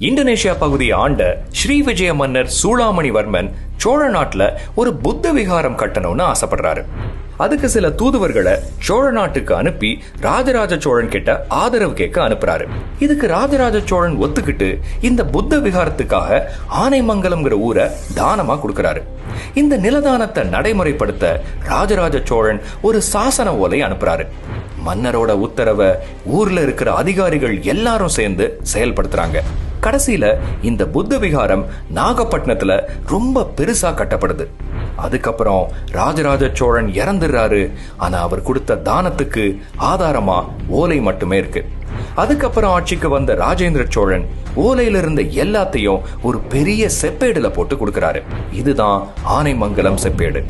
Indonesia பகுதியை ஆண்ட ஸ்ரீ விஜய மன்னர் சூளாமணிவர்மன் சோழ நாட்டுல ஒரு புத்த விகாரம் கட்டணும்னு ஆசைப்படுறாரு. அதுக்கு சில தூதுவர்களை சோழ நாட்டுக்கு அனுப்பி ராஜராஜ சோழன் கிட்ட ஆதரவு கேட்க அனுப்புறாரு. இதுக்கு ராஜராஜ சோழன் ஒத்துக்கிட்டு இந்த புத்த விகாரத்துக்காக ஆனைமங்கலம்ங்கிற ஊரை தானமா கொடுக்கறாரு. இந்த நிலதானத்தை நடைமுறைப்படுத்த ராஜராஜ சோழன் ஒரு சாசன ஓலை அனுப்புறாரு. மன்னரோட உத்தரவை ஊர்ல இருக்கிற அதிகாரிகள் எல்லாரும் சேர்ந்து செயல்படுத்துறாங்க. கடைசியில இந்த புத்த விகாரம் நாகப்பட்டினத்துல ரொம்ப பெருசா கட்டப்படுது. அதுக்கப்புறம் ராஜராஜ சோழன் இறந்துடுறாரு. ஆனா அவர் கொடுத்த தானத்துக்கு ஆதாரமா ஓலை மட்டுமே இருக்கு. அதுக்கப்புறம் ஆட்சிக்கு வந்த ராஜேந்திர சோழன் ஓலையில இருந்த எல்லாத்தையும் ஒரு பெரிய செப்பேடுல போட்டு கொடுக்கறாரு. இதுதான் ஆனைமங்கலம் செப்பேடு.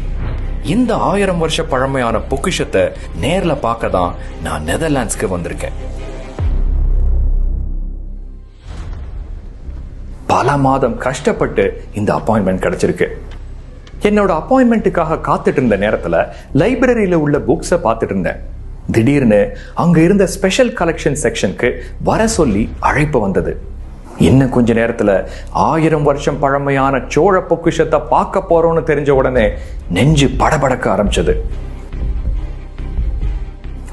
இந்த ஆயிரம் வருஷ பழமையான பொக்கிஷத்தை நேர்ல பார்க்க தான் நான் நெதர்லாண்ட்ஸ்க்கு வந்திருக்கேன். பல மாதம் கஷ்டப்பட்டு இந்த அப்பாயின்மெண்ட் கிடைச்சிருக்கு. என்னோட அப்பாயின்மெண்ட்டுக்காக காத்துட்டு இருந்த நேரத்துல லைப்ரரியில உள்ள புக்ஸை பார்த்துட்டு இருந்தேன். திடீர்னு அங்க இருந்த ஸ்பெஷல் கலெக்ஷன் செக்ஷனுக்கு வர சொல்லி அழைப்பு வந்தது. இன்னும் கொஞ்ச நேரத்துல ஆயிரம் வருஷம் பழமையான சோழ பொக்கிஷத்தை பார்க்க போறோம்னு தெரிஞ்ச உடனே நெஞ்சு படபடக்க ஆரம்பிச்சது.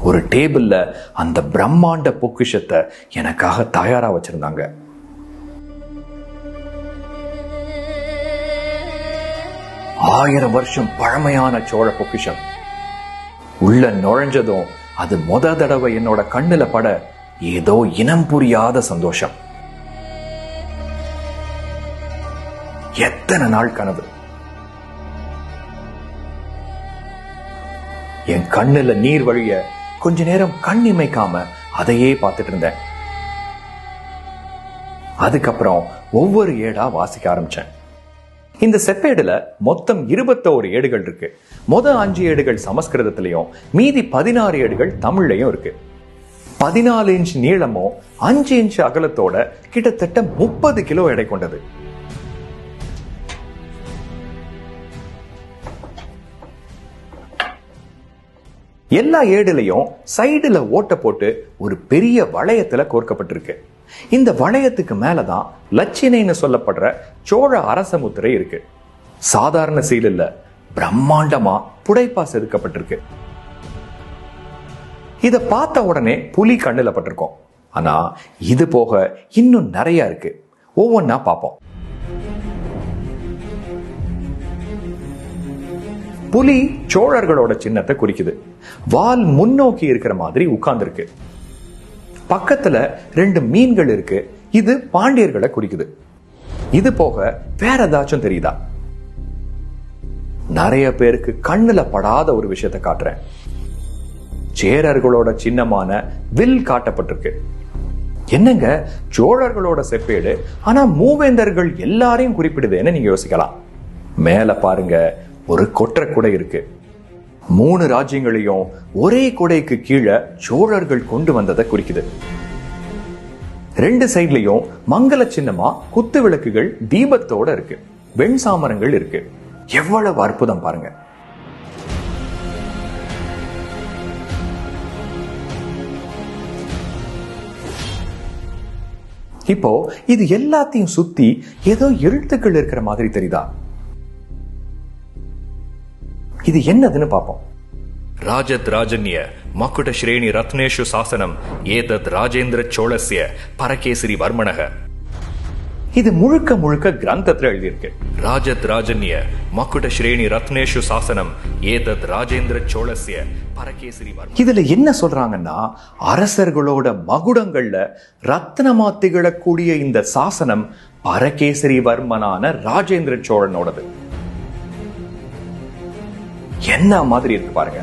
ஒரு டேபிள்ல அந்த பிரம்மாண்ட பொக்கிஷத்தை எனக்காக தயாரா வச்சிருந்தாங்க. ஆயிரம் வருஷம் பழமையான சோழ பொக்கிஷம். உள்ள நுழைஞ்சதும் அது முத தடவை என்னோட கண்ணுல பட ஏதோ இனம் புரியாத சந்தோஷம். எத்தனை நாள் கனவு? என் கண்ணுல நீர் வழிய கொஞ்ச நேரம் கண் இமைக்காம அதையே பார்த்துட்டு இருந்தேன். அதுக்கப்புறம் ஒவ்வொரு ஏடா வாசிக்க ஆரம்பிச்சேன். இந்த செப்பேடுல மொத்தம் இருபத்தோரு ஏடுகள் இருக்கு. மொத அஞ்சு ஏடுகள் சமஸ்கிருதத்திலையும் மீதி பதினாறு ஏடுகள் தமிழ்லையும் இருக்கு. பதினாலு இன்ச் நீளமும் அஞ்சு இன்ச் அகலத்தோட கிட்டத்தட்ட முப்பது கிலோ எடை கொண்டது. எல்லா ஏடுலையும் சைடுல ஓட்ட போட்டு ஒரு பெரிய வளையத்துல கோர்க்கப்பட்டிருக்கு. இந்த வளையத்துக்கு மேலதான் லட்சினைன்னு சொல்லப்படுற சோழ அரச முத்திரை இருக்கு. சாதாரண சீல் இல்ல பிரம்மாண்டமா புடைப்பா செதுக்கப்பட்டிருக்கு இத பார்த்த உடனே புலி கண்ணுல பட்டிருக்கோம். ஆனா இது போக இன்னும் நிறைய இருக்கு. ஒவ்வொன்னா பார்ப்போம். புலி சோழர்களோட சின்னத்தை குறிக்குது. வால் முன்னோக்கி இருக்கிற மாதிரி உட்கார்ந்துருக்கு. பக்கத்துல ரெண்டு மீன்கள் இருக்கு. இது பாண்டியர்களை குறிக்குது. இது போக வேற ஏதாச்சும் தெரியுதா? நிறைய பேருக்கு கண்ணுல படாத ஒரு விஷயத்தை காட்டுறேன். சேரர்களோட சின்னமான வில் காட்டப்பட்டிருக்கு. என்னங்க? சோழர்களோட செப்பேடு. ஆனா மூவேந்தர்கள் எல்லாரையும் குறிப்பிடுதுன்னு நீங்க யோசிக்கலாம்? மேல பாருங்க ஒரு கொற்ற கூட இருக்கு. மூணு ராஜ்யங்களையும் ஒரே குடைக்கு கீழே சோழர்கள் கொண்டு வந்ததை குறிக்குது. ரெண்டு சைட்லயும் மங்கள சின்னமா குத்து விளக்குகள் தீபத்தோட இருக்கு. வெண் சாமரங்கள் இருக்கு. எவ்வளவு அற்புதம் பாருங்க. இப்போ இது எல்லாத்தையும் சுத்தி ஏதோ எழுத்துக்கள் இருக்கிற மாதிரி தெரியுதா? இது என்னதுன்னு பார்ப்போம். ராஜத் ராஜன்ய மக்குட ஸ்ரேணி ரத்னேஷு சாசனம் ஏதத் ராஜேந்திர சோழஸ்ய பரகேசரி வர்மணக இது முழுக்க முழுக்க கிரந்தத்துல எழுதியிருக்கு. ராஜத் ராஜன்ய மக்குட ஸ்ரேணி ரத்னேஷு சாசனம் ஏதத் ராஜேந்திர சோழஸ்ய பரகேசரி இதுல என்ன சொல்றாங்கன்னா அரசர்களோட மகுடங்கள்ல ரத்னமா திகழக்கூடிய இந்த சாசனம் பரகேசரி வர்மனான ராஜேந்திர சோழனோடது. என்ன மாதிரி இருக்கு பாருங்க.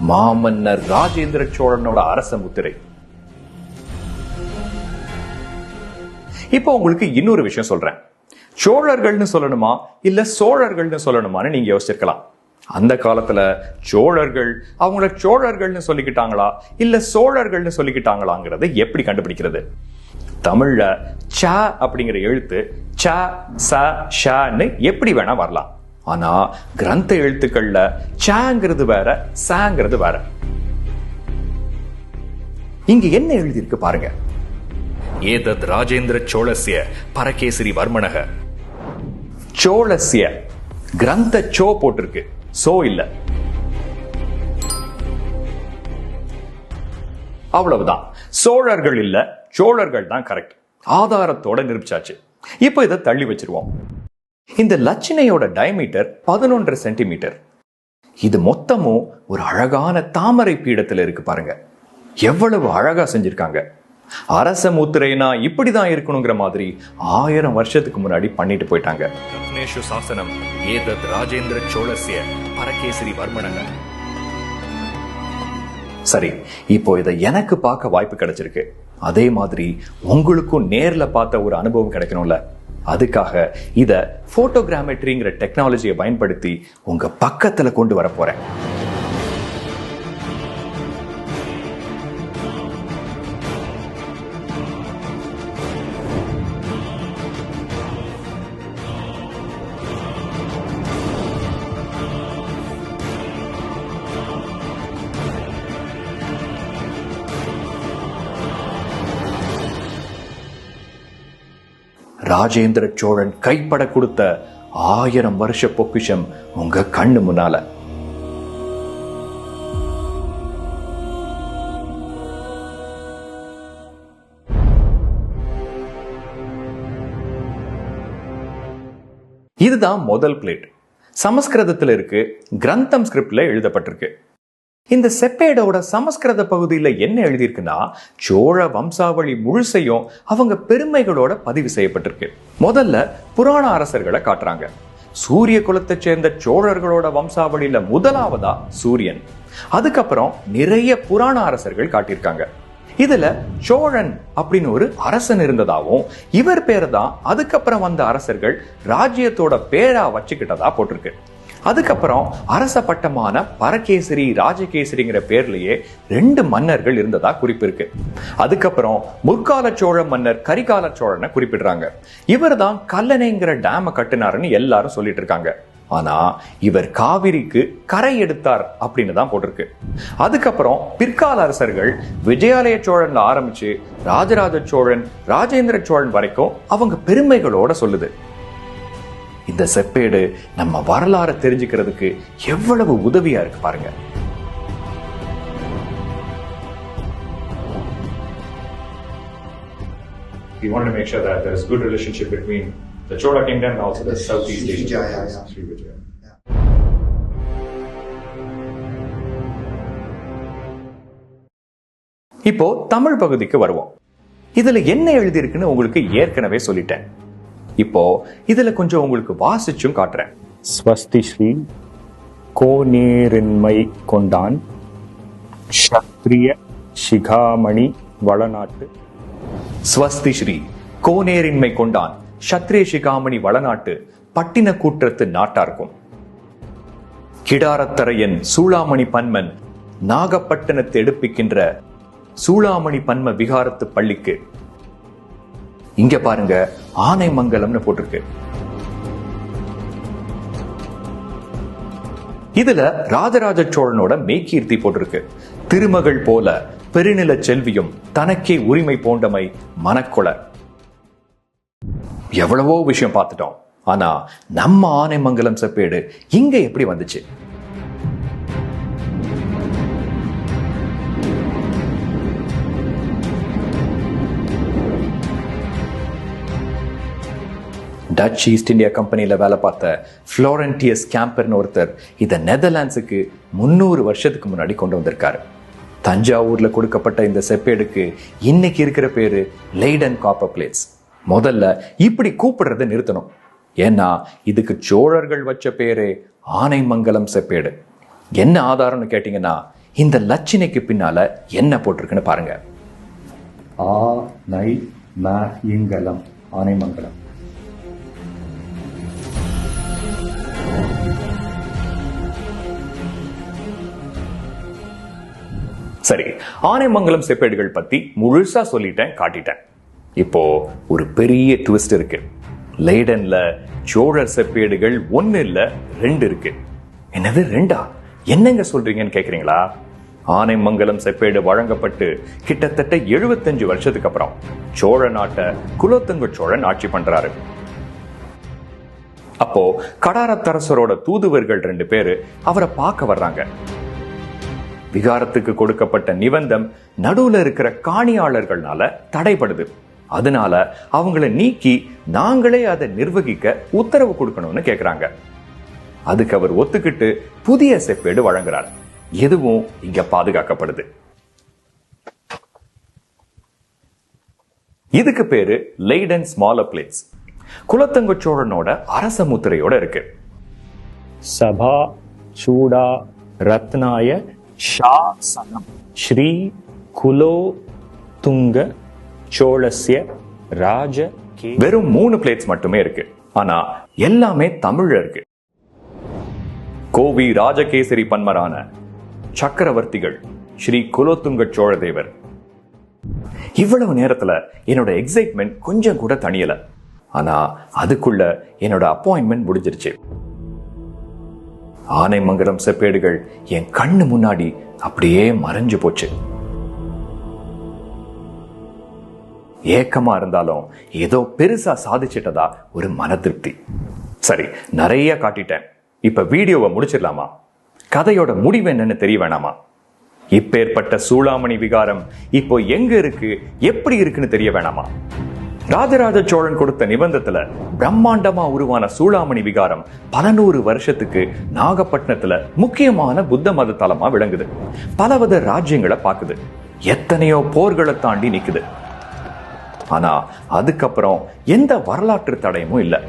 மாமன்னர் ராஜேந்திர சோழனோட அரச முத்திரை. இப்போ உங்களுக்கு இன்னொரு விஷயம் சொல்றேன். சோழர்கள்னு சொல்லணுமா? இல்ல சோழர்கள்னு சொல்லணுமான்னு நீங்க யோசிச்சிருக்கலாம். அந்த காலத்துல சோழர்கள் அவங்கள சோழர்கள்னு சொல்லிக்கிட்டாங்களா? இல்ல சோழர்கள்னு சொல்லிக்கிட்டாங்களாங்கிறத எப்படி கண்டுபிடிக்கிறது? தமிழ்ல சா அப்படிங்கிற எழுத்து சா ச ஷான்னு எப்படி வேணா வரலாம். ஆனா கிரந்த எழுத்துக்கள்ல சாங்கிறது வேற சாங்கிறது வேற. இங்க என்ன எழுதியிருக்கு பாருங்க. ஏதத் ராஜேந்திர சோழசிய பரகேசரி வர்மனக. சோழசிய கிரந்த சோ போட்டிருக்கு சோ இல்ல. அவ்வளவுதான். சோழர்கள் இல்ல சோழர்கள் தான் கரெக்ட் ஆதாரத்தோட நிரூபிச்சாச்சு. இப்போ இதை தள்ளி வச்சிருவோம். இந்த லட்சணையோட டயமீட்டர் பதினொன்று சென்டிமீட்டர் இது மொத்தமும் ஒரு அழகான தாமரை பீடத்துல இருக்கு பாருங்க. எவ்வளவு அழகா செஞ்சிருக்காங்க. அரச முத்திரைனா இப்படிதான் இருக்கணுங்கிற மாதிரி ஆயிரம் வருஷத்துக்கு முன்னாடி பண்ணிட்டு போயிட்டாங்க. ரத்னேஷு சாசனம் ஏதத் ராஜேந்திர சோழஸ்ய பரகேசரி வர்மனங்க. சரி இப்போ இதை எனக்கு பார்க்க வாய்ப்பு கிடைச்சிருக்கு. அதே மாதிரி உங்களுக்கும் நேர்ல பார்த்த ஒரு அனுபவம் கிடைக்கணும்ல? அதுக்காக இதை ஃபோட்டோகிராமெட்ரிங்கிற டெக்னாலஜியை பயன்படுத்தி உங்க பக்கத்துல கொண்டு வர போறேன். ராஜேந்திர சோழன் கைப்பட கொடுத்த ஆயிரம் வருஷ பொக்கிஷம் உங்க கண்ணு முன்னால. இதுதான் முதல் பிளேட் சமஸ்கிருதத்துல இருக்கு கிரந்தம் ஸ்கிரிப்ட்ல எழுதப்பட்டிருக்கு. இந்த செப்பேடோட சமஸ்கிருத பகுதியில் என்ன எழுதியிருக்குன்னா சோழ வம்சாவளி முழுசையும் அவங்க பெருமைகளோட பதிவு செய்யப்பட்டிருக்கு. முதல்ல புராண அரசர்களை காட்டுறாங்க. சூரிய குலத்தை சேர்ந்த சோழர்களோட வம்சாவளியில முதலாவதா சூரியன். அதுக்கப்புறம் நிறைய புராண அரசர்கள் காட்டியிருக்காங்க. இதுல சோழன் அப்படின்னு ஒரு அரசன் இருந்ததாவும் இவர் பேர் தான் அதுக்கப்புறம் வந்த அரசர்கள் ராஜ்யத்தோட பேரா வச்சுக்கிட்டதா போட்டிருக்கு. அதுக்கப்புறம் அரச பட்டமான பரகேசரி ராஜகேசரிங்கிற பேர்லயே ரெண்டு மன்னர்கள் இருந்ததா குறிப்பிருக்கு. அதுக்கப்புறம் முற்கால சோழ மன்னர் கரிகால சோழனை குறிப்பிடுறாங்க. இவர் தான் கல்லணைங்கிற டேம கட்டினாருன்னு எல்லாரும் சொல்லிட்டு இருக்காங்க. ஆனா இவர் காவிரிக்கு கரை எடுத்தார் அப்படின்னு தான் போட்டிருக்கு. அதுக்கப்புறம் பிற்கால அரசர்கள் விஜயாலய சோழன்ல ஆரம்பிச்சு ராஜராஜ சோழன் ராஜேந்திர சோழன் வரைக்கும் அவங்க பெருமைகளோட சொல்லுது. இந்த செப்பேடு நம்ம வரலாறை தெரிஞ்சுக்கிறதுக்கு எவ்வளவு உதவியா இருக்கு பாருங்க We wanted to make sure that there's good relationship between the Chola kingdom and also the Southeast Asian kingdoms. yeah. Srivijaya. இப்போ தமிழ் பகுதிக்கு வருவோம் இதுல என்ன எழுதியிருக்குன்னு உங்களுக்கு ஏற்கனவே சொல்லிட்டேன் இப்போ இதுல கொஞ்சம் உங்களுக்கு வாசிச்சும் காட்டுறேன். ஸ்வஸ்தி ஸ்ரீ கோநேரின்மை கொண்டான் க்ஷத்ரிய சிகாமணி வளநாட்டு. ஸ்வஸ்தி ஸ்ரீ கோனேரின்மை கொண்டான் சத்ரிய சிகாமணி வளநாட்டு பட்டின கூற்றத்து நாட்டார்க்கும். கிடாரத்தரையன் சூளாமணி பன்மன் நாகப்பட்டினத்தை எடுப்பிக்கின்ற சூளாமணி பன்ம விகாரத்து பள்ளிக்கு இங்க பாருங்க ஆனைமங்கலம்னு போட்டிருக்கு. இதுல ராஜராஜ சோழனோட மெய்கீர்த்தி போட்டிருக்கு. திருமகள் போல பெருநில செல்வியும் தனக்கே உரிமை போண்டமை மனக்கொள எவ்வளவோ விஷயம் பார்த்துட்டோம். ஆனா நம்ம ஆனைமங்கலம் செப்பேடு இங்க எப்படி வந்துச்சு? டச் ஈஸ்ட் இந்தியா கம்பெனியில் வேலை பார்த்த ஃப்ளோரண்டியஸ் கேம்பர்னு ஒருத்தர் இதை நெதர்லாண்ட்ஸுக்கு முந்நூறு வருஷத்துக்கு முன்னாடி கொண்டு வந்திருக்காரு. தஞ்சாவூரில் கொடுக்கப்பட்ட இந்த செப்பேடுக்கு இன்னைக்கு இருக்கிற பேர் லைடன் காப்பர் பிளேட்ஸ் முதல்ல இப்படி கூப்பிடுறத நிறுத்தணும். ஏன்னா இதுக்கு சோழர்கள் வச்ச பேரே ஆனைமங்கலம் செப்பேடு. என்ன ஆதாரம்னு கேட்டிங்கன்னா இந்த லட்சணைக்கு பின்னால என்ன போட்டிருக்குன்னு பாருங்க. ஆ நை ம இங்கலம் ஆனைமங்கலம். சரி ஆனைமங்கலம் செப்பேடுகள் பத்தி முழுசா சொல்லிட்டேன் காட்டிட்டேன். இப்போ ஒரு பெரிய ட்விஸ்ட் இருக்கு. லைடன்ல சோழர் செப்பேடுகள் ஒன்னு இல்ல ரெண்டு இருக்கு. என்னது ரெண்டா? என்னங்க சொல்றீங்கன்னு கேக்குறீங்களா? ஆனைமங்கலம் செப்பேடு வழங்கப்பட்டு கிட்டத்தட்ட 75 வருஷத்துக்கு அப்புறம் சோழ நாட்டை குலோத்துங்க சோழன் ஆட்சி பண்றாரு. அப்போ கடாரத்தரசரோட தூதுவர்கள் ரெண்டு பேரு அவரை பார்க்க வர்றாங்க. விகாரத்துக்கு கொடுக்கப்பட்ட நிபந்தம் நடுவுல இருக்கிற காணியாளர்கள்னால தடைப்படுது அதனால அவங்கள நீக்கி நாங்களே அதை நிர்வகிக்க உத்தரவு கொடுக்கணும்னு கேக்குறாங்க. அதுக்கு அவர் ஒத்துக்கிட்டு புதிய செப்பேடு வழங்குறார். எதுவும் இங்க பாதுகாக்கப்படுது. இதுக்கு பேரு லைடன் ஸ்மாலர் பிளேட்ஸ் குலத்தங்க சோழனோட அரச முத்திரையோட இருக்கு. சபா சூடா ரத்னாய சாசனம் ஸ்ரீ குலோ துங்க சோழஸ்ய ராஜ கே வெறும் மூணு பிளேட்ஸ் மட்டுமே இருக்கு. ஆனா எல்லாமே தமிழ்ல இருக்கு. கோவி ராஜகேசரி பன்மரான சக்கரவர்த்திகள் ஸ்ரீ குலோத்துங்க சோழதேவர். இவ்வளவு நேரத்துல என்னோட எக்ஸைட்மெண்ட் கொஞ்சம் கூட தணியல. ஆனா அதுக்குள்ள என்னோட அப்பாயின்மெண்ட் முடிஞ்சிருச்சு. ஆனைமங்கலம் செப்பேடுகள் என் கண்ணு முன்னாடி அப்படியே மறைஞ்சு போச்சு. ஏக்கமா இருந்தாலும் ஏதோ பெருசா சாதிச்சிட்டதா ஒரு மன திருப்தி சரி நிறைய காட்டிட்டேன். இப்ப வீடியோவை முடிச்சிடலாமா? கதையோட முடிவு என்னன்னு தெரிய வேணாமா? இப்பேற்பட்ட சூளாமணி விகாரம் இப்போ எங்க இருக்கு? எப்படி இருக்குன்னு தெரிய வேணாமா? ராஜராஜ சோழன் கொடுத்த நிபந்தத்துல பிரம்மாண்டமா உருவான சூளாமணி விகாரம் பல நூறு வருஷத்துக்கு நாகப்பட்டினத்துல முக்கியமான புத்த மத தலமா விளங்குது. பலவித ராஜ்யங்களை பார்க்குது. எத்தனையோ போர்களை தாண்டி நிக்குது. ஆனா அதுக்கப்புறம் எந்த வரலாற்று தடயமும் இல்லை.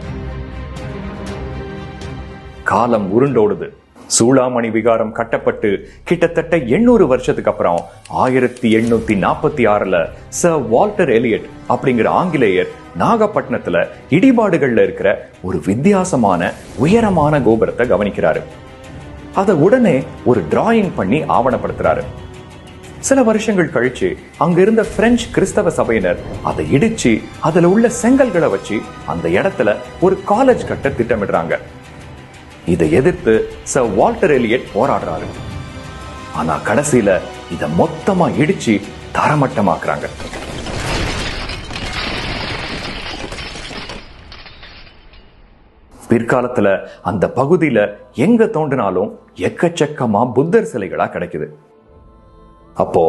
காலம் உருண்டோடுது. சூளாமணி விகாரம் கட்டப்பட்டு கிட்டத்தட்ட எண்ணூறு வருஷத்துக்கு அப்புறம் ஆயிரத்தி எண்ணூத்தி நாற்பத்தி ஆறுல சர் வால்டர் எலியட் அப்படிங்கிற ஆங்கிலேயர் நாகப்பட்டினத்துல இடிபாடுகள்ல இருக்கிற ஒரு வித்தியாசமான உயரமான கோபுரத்தை கவனிக்கிறாரு. அதை உடனே ஒரு டிராயிங் பண்ணி ஆவணப்படுத்துறாரு. சில வருஷங்கள் கழிச்சு அங்க இருந்த பிரெஞ்சு கிறிஸ்தவ சபையினர் அதை இடிச்சு அதுல உள்ள செங்கல்களை வச்சு அந்த இடத்துல ஒரு காலேஜ் கட்ட திட்டமிடுறாங்க. இதை எதிர்த்து சர் வால்டர் எலியட் போராடுறாரு. ஆனா கடைசியில இத மொத்தமா இடிச்சு தரமட்டமாக்குறாங்க. பிற்காலத்துல அந்த பகுதியில எங்க தோண்டினாலும் எக்கச்சக்கமா புத்தர் சிலைகளா கிடைக்குது. அப்போ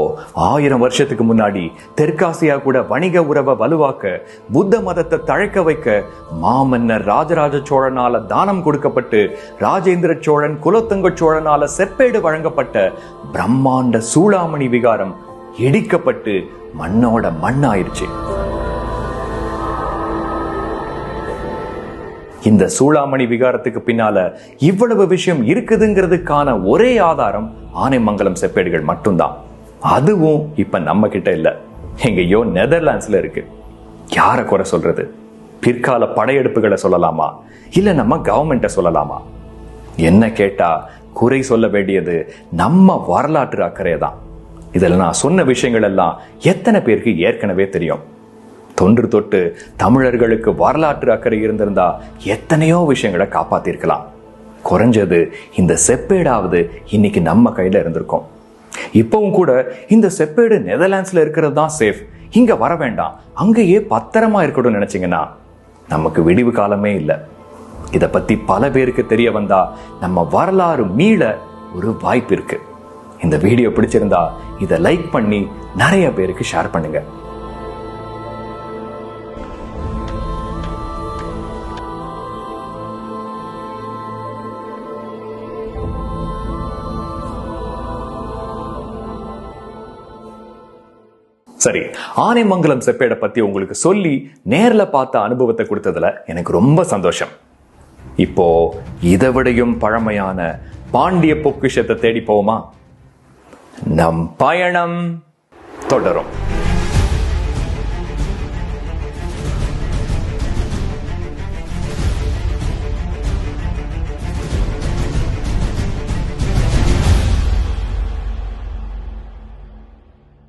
ஆயிரம் வருஷத்துக்கு முன்னாடி தெற்காசியா கூட வணிக உறவை வலுவாக்க புத்த மதத்தை தழைக்க வைக்க மாமன்னர் ராஜராஜ சோழனால தானம் கொடுக்கப்பட்டு ராஜேந்திர சோழன் குலத்தங்க சோழனால செப்பேடு வழங்கப்பட்ட பிரம்மாண்ட சூளாமணி விகாரம் இடிக்கப்பட்டு மண்ணோட மண்ணாயிருச்சு. இந்த சூளாமணி விகாரத்துக்கு பின்னால இவ்வளவு விஷயம் இருக்குதுங்கிறதுக்கான ஒரே ஆதாரம் ஆனைமங்கலம் செப்பேடுகள் மட்டும்தான். அதுவும் இப்போ நம்ம கிட்ட இல்லை. எங்கேயோ நெதர்லாண்ட்ஸில் இருக்கு. யாரை குறை சொல்றது? பிற்கால படையெடுப்புகளை சொல்லலாமா? இல்லை நம்ம கவர்மெண்ட்டை சொல்லலாமா? என்ன கேட்டா குறை சொல்ல வேண்டியது நம்ம வரலாற்று அக்கறை தான். இதில் நான் சொன்ன விஷயங்கள் எல்லாம் எத்தனை பேருக்கு ஏற்கனவே தெரியும். தொன்று தொட்டு தமிழர்களுக்கு வரலாற்று அக்கறை இருந்திருந்தா எத்தனையோ விஷயங்களை காப்பாத்திருக்கலாம். குறைஞ்சது இந்த செப்பேடாவது இன்னைக்கு நம்ம கையில இருந்திருக்கோம். இப்பவும் கூட இந்த செப்பேடு நெதர்லாண்ட்ஸ்ல இருக்கிறது தான் சேஃப் இங்க வர வேண்டாம். அங்கேயே பத்திரமா இருக்கட்டும் நினைச்சீங்கன்னா நமக்கு விடிவு காலமே இல்லை. இத பத்தி பல பேருக்கு தெரிய வந்தா நம்ம வரலாறு மீள ஒரு வாய்ப்பு இருக்கு. இந்த வீடியோ பிடிச்சிருந்தா இதை லைக் பண்ணி நிறைய பேருக்கு ஷேர் பண்ணுங்க. சரி ஆனைமங்கலம் செப்பேடை பத்தி உங்களுக்கு சொல்லி நேரில் பார்த்த அனுபவத்தை கொடுத்ததுல எனக்கு ரொம்ப சந்தோஷம். இப்போ இதை விடையும் பழமையான பாண்டிய பொக்கிஷத்தை தேடி போவோமா? நம் பயணம் தொடரும்.